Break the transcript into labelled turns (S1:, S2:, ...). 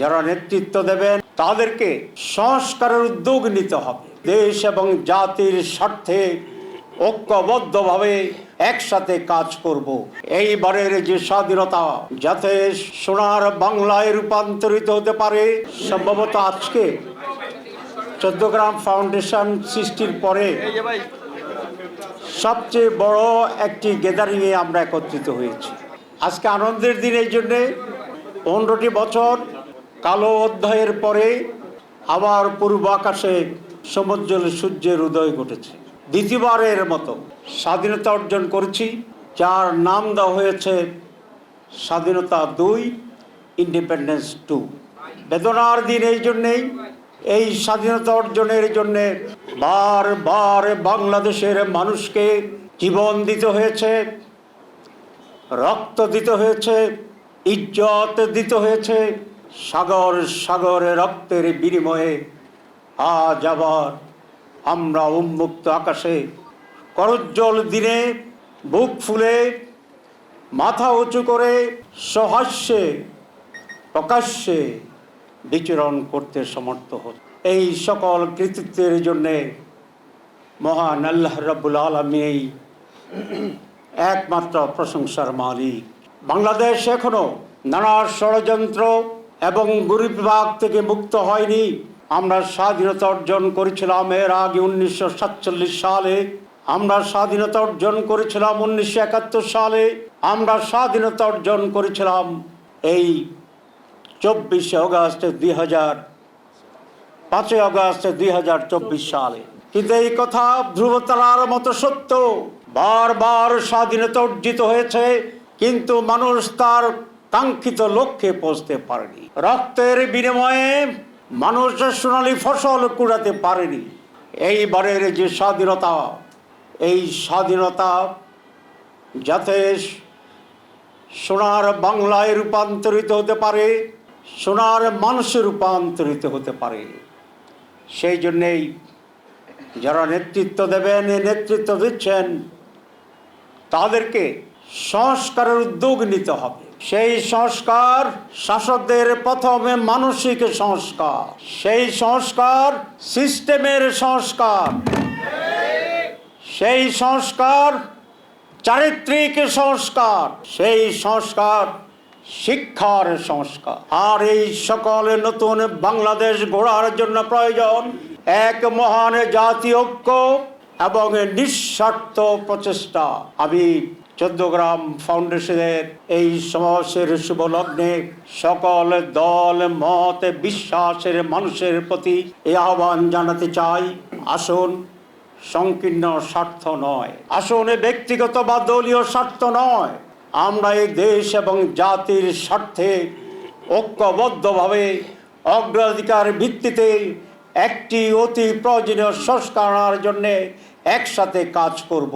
S1: যারা নেতৃত্ব দেবেন, তাদেরকে সংস্কারের উদ্যোগ নিতে হবে। দেশ এবং জাতির স্বার্থে ঐক্যবদ্ধভাবে একসাথে কাজ করব। এইবারের যে স্বাধীনতা, যাতে সোনার বাংলায় রূপান্তরিত হতে পারে, সম্ভবত আজকে চোদ্দগ্রাম ফাউন্ডেশন সৃষ্টির পরে সবচেয়ে বড় একটি গ্যাদারিংয়ে আমরা একত্রিত হয়েছি। আজকে আনন্দের দিন এই জন্যে পনেরোটি বছর কালো অধ্যায়ের পরে আবার পূর্ব আকাশে সমুজ্জ্বল সূর্যের উদয় ঘটেছে। দ্বিতীয়বারের মতো স্বাধীনতা অর্জন করেছি, যার নাম দেওয়া হয়েছে স্বাধীনতা দুই, ইন্ডিপেন্ডেন্স টু। বেদনার দিন এই জন্যেই, এই স্বাধীনতা অর্জনের জন্যে বারবার বাংলাদেশের মানুষকে জীবন দিতে হয়েছে, রক্ত দিতে হয়েছে, ইজ্জত দিতে হয়েছে সাগর সাগরে রক্তের বিনিময়ে আজ আবার আমরা উন্মুক্ত আকাশে করজ্জ্বল দিনে বুক ফুলে, মাথা উঁচু করে সহাস্যে, প্রকাশ্যে বিচরণ করতে সমর্থ হচ্ছে এই সকল কৃতিত্বের জন্যে মহান আল্লাহ রব্বুল আলমী একমাত্র প্রশংসার মালিক। বাংলাদেশ এখনও নানা ষড়যন্ত্র এবং গরিব বিভাগ থেকে মুক্ত হয়নি। আমরা স্বাধীনতা অর্জন করেছিলাম এর আগে উনিশশো সাতচল্লিশ সালে। আমরা স্বাধীনতা অর্জন করেছিলাম উনিশশো একাত্তর সালে। আমরা স্বাধীনতা অর্জন করেছিলাম এই চব্বিশে অগাস্ট দুই হাজার পাঁচই আগস্ট দুই হাজার চব্বিশ সালে। কিন্তু এই কথা ধ্রুবতারার মতো সত্য। বারবার স্বাধীনতা অর্জিত হয়েছে, কিন্তু মানুষ তার কাঙ্ক্ষিত লক্ষ্যে পৌঁছতে পারেনি। রক্তের বিনিময়ে মানুষের সোনালী ফসল কুড়াতে পারেনি। এইবারের যে স্বাধীনতা, এই স্বাধীনতা যাতে সোনার বাংলায় রূপান্তরিত হতে পারে, সোনার মানুষে রূপান্তরিত হতে পারে। সেই জন্যেই যারা নেতৃত্ব দেবেন, নেতৃত্ব দিচ্ছেন, তাদেরকে সংস্কারের উদ্যোগ নিতে হবে। সেই সংস্কার শাসকদের প্রথমে মানসিক সংস্কার, সেই সংস্কার সিস্টেমের সংস্কার, সেই সংস্কার চারিত্রিক সংস্কার, সেই সংস্কার শিক্ষার সংস্কার। আর এই সকল নতুন বাংলাদেশ গড়ার জন্য প্রয়োজন, এক মহান জাতীয় ঐক্য এবং নিঃস্বার্থ প্রচেষ্টা। আমি চোদ্দগ্রাম ফাউন্ডেশনের এই সমাবেশের শুভ লগ্নে সকল দল, মত, বিশ্বাসের, মানুষের প্রতি এই আহ্বান জানাতে চাই। আসুন, সংকীর্ণ স্বার্থ নয়। আসলে ব্যক্তিগত বা দলীয় স্বার্থ নয়। আমরা এই দেশ এবং জাতির স্বার্থে ঐক্যবদ্ধভাবে অগ্রাধিকার ভিত্তিতে একটি অতি প্রয়োজনীয় সংস্কার আনার জন্যে একসাথে কাজ করব।